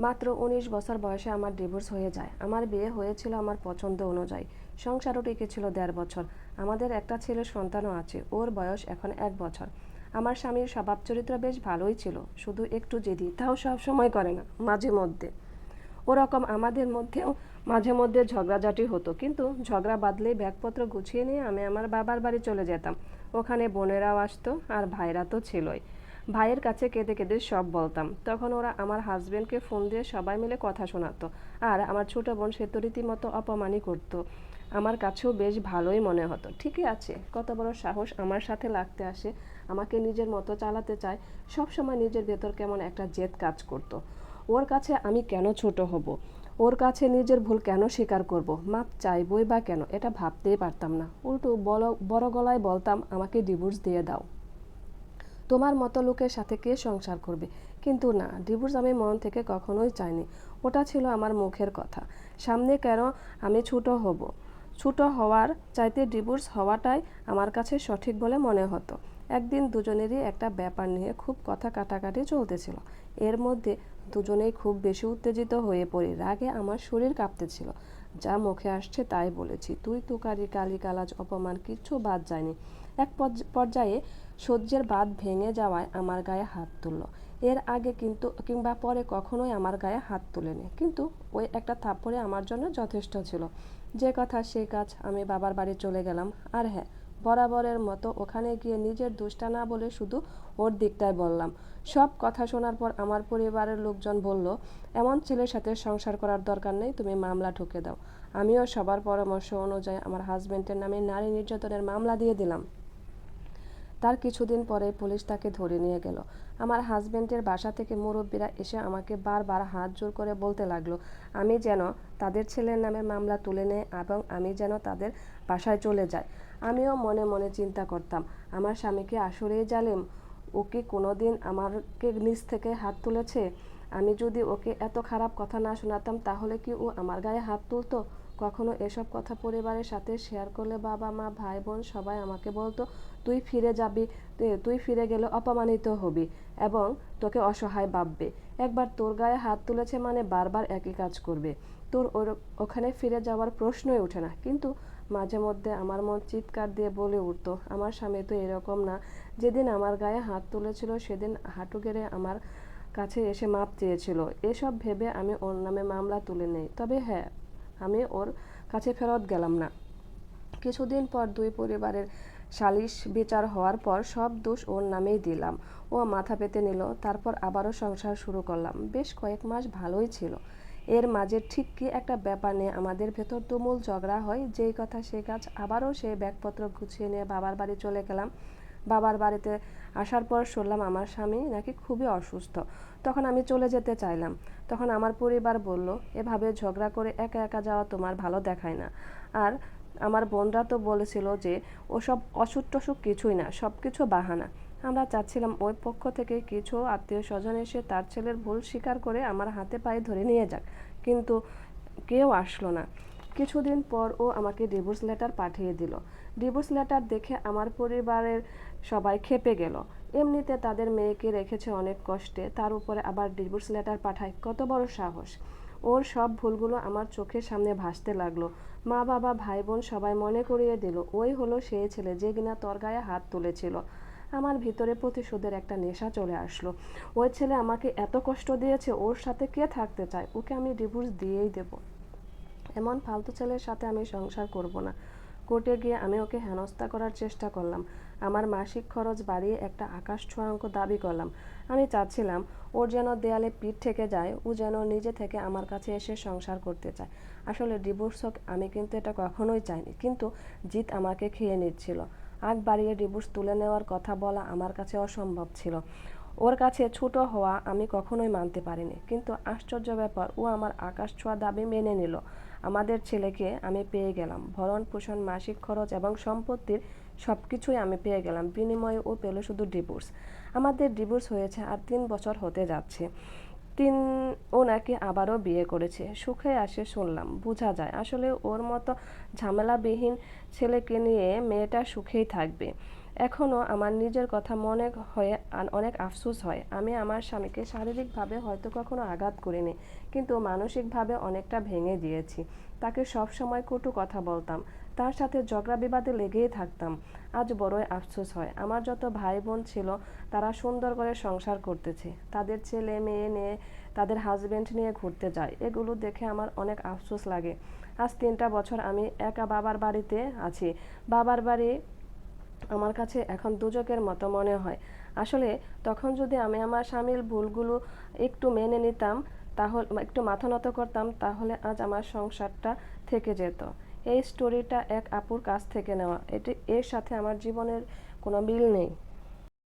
মাত্র উনিশ বছর বয়সে আমার ডিভোর্স হয়ে যায়। আমার বিয়ে হয়েছিল আমার পছন্দ অনুযায়ী। সংসারও টিকেছিল দেড় বছর। আমাদের একটা ছেলে সন্তানও আছে। ওর বয়স এখন এক বছর। আমার স্বামীর স্বভাব চরিত্র বেশ ভালোই ছিল। শুধু একটু জেদি, তাও সব সময় করে না, মাঝে মধ্যে। ওরকম আমাদের মধ্যেও মাঝে মধ্যে ঝগড়াঝাটি হতো। কিন্তু ঝগড়া বাদলেই ব্যাগপত্র গুছিয়ে নিয়ে আমি আমার বাবার বাড়ি চলে যেতাম। ওখানে বোনেরাও আসতো আর ভাইরা তো ছিলই। ভাইয়ের কাছে কেঁদে কেঁদে সব বলতাম। তখন ওরা আমার হাজবেন্ডকে ফোন দিয়ে সবাই মিলে কথা শোনাতো। আর আমার ছোট বোন সে তো রীতিমতো অপমানই করতো। আমার কাছেও বেশ ভালোই মনে হতো। ঠিকই আছে, কত বড় সাহস আমার সাথে লাগতে আসে। আমাকে নিজের মতো চালাতে চায়। সব সময় নিজের ভেতর কেমন একটা জেদ কাজ করতো। ওর কাছে আমি কেন ছোট হব? ওর কাছে নিজের ভুল কেন স্বীকার করব? মাপ চাইবই বা কেন? এটা ভাবতেই পারতাম না। উল্টো বড় গলায় বলতাম, আমাকে ডিভোর্স দিয়ে দাও। তোমার মতো লোকের সাথে কে সংসার করবে? কিন্তু না, ডিভোর্স আমি মন থেকে কখনোই চাইনি। ওটা ছিল আমার মুখের কথা। সামনে কেন আমি ছোট হব? ছোট হওয়ার চাইতে ডিভোর্স হওয়াটাই আমার কাছে সঠিক বলে মনে হতো। একদিন দুজনেরই একটা ব্যাপার নিয়ে খুব কথা কাটাকাটি চলতেছিল। এর মধ্যে দুজনেই খুব বেশি উত্তেজিত হয়ে পড়ি। রাগে আমার শরীর কাঁপতেছিল। যা মুখে আসছে তাই বলেছি। তুই তুকারি কালি কালাজ অপমান কিচ্ছু বাদ যায়নি। এক পর্যায়ে সহ্যের বাঁধ ভেঙে যাওয়ায় আমার গায়ে হাত তুলল। এর আগে কিন্তু, কিংবা পরে কখনোই আমার গায়ে হাত তুলেনি। কিন্তু ওই একটা থাপ্পড়ে আমার জন্য যথেষ্ট ছিল। যে কথা সেই কাজ, আমি বাবার বাড়ি চলে গেলাম। আর হ্যাঁ বরাবরের মতো ওখানে গিয়ে নিজের দোষটা না বলে শুধু ওর দিকটায় বললাম। সব কথা শোনার পর আমার পরিবারের লোকজন বলল, এমন ছেলের সাথে সংসার করার দরকার নেই, তুমি মামলা ঠুকে দাও। আমিও সবার পরামর্শ অনুযায়ী আমার হাজব্যান্ডের নামে নারী নির্যাতনের মামলা দিয়ে দিলাম। তার কিছুদিন পরে পুলিশ তাকে ধরে নিয়ে গেল। আমার হাজবেন্ডের বাসা থেকে মুরব্বীরা এসে আমাকে বারবার হাত জোর করে বলতে লাগল, আমি যেন তাদের ছেলের নামে মামলা তুলে নেয় এবং আমি যেন তাদের বাসায় চলে যাই। আমিও মনে মনে চিন্তা করতাম, আমার স্বামীকে আসলেই জালেম, ও কি কোনোদিন আমাকে নিচ থেকে হাত তুলেছে? আমি যদি ওকে এত খারাপ কথা না শোনাতাম, তাহলে কি ও আমার গায়ে হাত তুলতো? কখনো এসব কথা পরিবারের সাথে শেয়ার করলে বাবা, মা, ভাই, বোন সবাই আমাকে বলতো, তুই ফিরে যাবি তুই- ফিরে গেলে অপমানিত হবি এবং তোকে অসহায় ভাববে। একবার তোর গায়ে হাত তুলেছে মানে বারবার একই কাজ করবে। তোর ওখানে ফিরে যাওয়ার প্রশ্নই ওঠে না। কিন্তু মাঝে মধ্যে আমার মন চিৎকার দিয়ে বলে উঠতো, আমার স্বামী তো এরকম না। যেদিন আমার গায়ে হাত তুলেছিল, সেদিন হাঁটু গেড়ে আমার কাছে এসে মাপ চেয়েছিল। এসব ভেবে আমি ওর নামে মামলা তুলে নেই। তবে হ্যাঁ আমি ওর কাছে ফেরত গেলাম না। কিছুদিন পর দুই পরিবারের সালিশ বিচার হওয়ার পর সব দোষ ওর নামেই দিলাম। ও মাথা পেতে নিল, তারপর আবারও সংসার শুরু করলাম। বেশ কয়েক মাস ভালোই ছিল। এর মাঝে ঠিক কি একটা ব্যাপার নিয়ে আমাদের ভেতর তুমুল ঝগড়া হয়, যেই কথা সে কাজ আবারও সেই ব্যাগপত্র গুছিয়ে নিয়ে বাবার বাড়ি চলে গেলাম। বাবার বাড়িতে আসার পর শুনলাম আমার স্বামী নাকি খুবই অসুস্থ। তখন আমি চলে যেতে চাইলাম। তখন আমার পরিবার বলল, এভাবে ঝগড়া করে একা একা যাওয়া তোমার ভালো দেখায় না। আর আমার বোনরা তো বলেছিল যে, ওসব অসুখ টসুখ কিছুই না সব কিছু বাহানা। আমরা চাচ্ছিলাম ওই পক্ষ থেকে কিছু আত্মীয় স্বজন এসে তার ছেলের ভুল স্বীকার করে আমার হাতে পায়ে ধরে নিয়ে যাক। কিন্তু কেউ আসলো না। কিছুদিন পর ও আমাকে ডিভোর্স লেটার পাঠিয়ে দিল। ডিভোর্স লেটার দেখে আমার পরিবারের সবাই খেপে গেল। এমনিতে তাদের মেয়েকে রেখেছে অনেক কষ্টে, তার উপরে আবার ডিভোর্স লেটার পাঠায় কত বড় সাহস। ওর সব ভুলগুলো আমার চোখের সামনে ভাসতে লাগল। মা, বাবা, ভাই, বোন সবাই মনে করিয়ে দিল, ওই হলো সেই ছেলে যে কিনা তোর গায়ে হাত তুলেছিল। আমার ভিতরে প্রতিশোধের একটা নেশা চলে আসলো। ওই ছেলে আমাকে এত কষ্ট দিয়েছে, ওর সাথে কে থাকতে চায়? ওকে আমি ডিভোর্স দিয়েই দেবো। এমন ফালতু ছেলের সাথে আমি সংসার করব না। কোর্টে গিয়ে আমি ওকে হেনস্থা করার চেষ্টা করলাম। আমার মাসিক খরচ বাড়িয়ে একটা আকাশ ছোঁয়া অঙ্ক দাবি করলাম। আমি চাচ্ছিলাম, ওর যেন দেয়ালে পিঠ থেকে যায়, ও যেন নিজে থেকে আমার কাছে এসে সংসার করতে চায়। আসলে ডিভোর্স হোক, আমি কিন্তু এটা কখনোই চাইনি। কিন্তু জিত আমাকে খেয়ে নিচ্ছিল। আগ বাড়িয়ে ডিভোর্স তুলে নেওয়ার কথা বলা আমার কাছে অসম্ভব ছিল। ওর কাছে ছোট হওয়া আমি কখনোই মানতে পারিনি। কিন্তু আশ্চর্য ব্যাপার, ও আমার আকাশ ছোঁয়া দাবি মেনে নিল। আমাদের ছেলেকে আমি পেয়ে গেলাম। ভরণ পোষণ, মাসিক খরচ এবং সম্পত্তির সব কিছুই আমি পেয়ে গেলাম। বিনিময়ে ও পেল শুধু ডিভোর্স। আমাদের ডিভোর্স হয়েছে আর তিন বছর হতে যাচ্ছে। তিন, ও নাকি আবারও বিয়ে করেছে। সুখে আসে শুনলাম। বোঝা যায়, আসলে ওর মতো ঝামেলাবিহীন ছেলেকে নিয়ে মেয়েটা সুখেই থাকবে। এখনও আমার নিজের কথা মনে হয়ে অনেক আফসোস হয়। আমি আমার স্বামীকে শারীরিকভাবে হয়তো কখনো আঘাত করিনি, কিন্তু মানসিকভাবে অনেকটা ভেঙে দিয়েছি। তাকে সব সময় কটু কথা বলতাম। তার সাথে ঝগড়া বিবাদে লেগেই থাকতাম। আজ বড়ই আফসোস হয়। আমার যত ভাই বোন ছিল, তারা সুন্দর করে সংসার করতেছে। তাদের ছেলে, মেয়ে নিয়ে, তাদের হাজবেন্ড নিয়ে ঘুরতে যায়। এগুলো দেখে আমার অনেক আফসোস লাগে। আজ তিনটা বছর আমি একা বাবার বাড়িতে আছি। বাবার বাড়ি আমার কাছে এখন দুজকের মতো মনে হয়। আসলে তখন যদি আমি আমার স্বামীর ভুলগুলো একটু মেনে নিতাম, তাহলে, একটু মাথা নত করতাম, তাহলে আজ আমার সংসারটা থেকে যেত। এই স্টোরিটা এক আপুর কাছ থেকে নেওয়া। এটি, এর সাথে আমার জীবনের কোনো মিল নেই।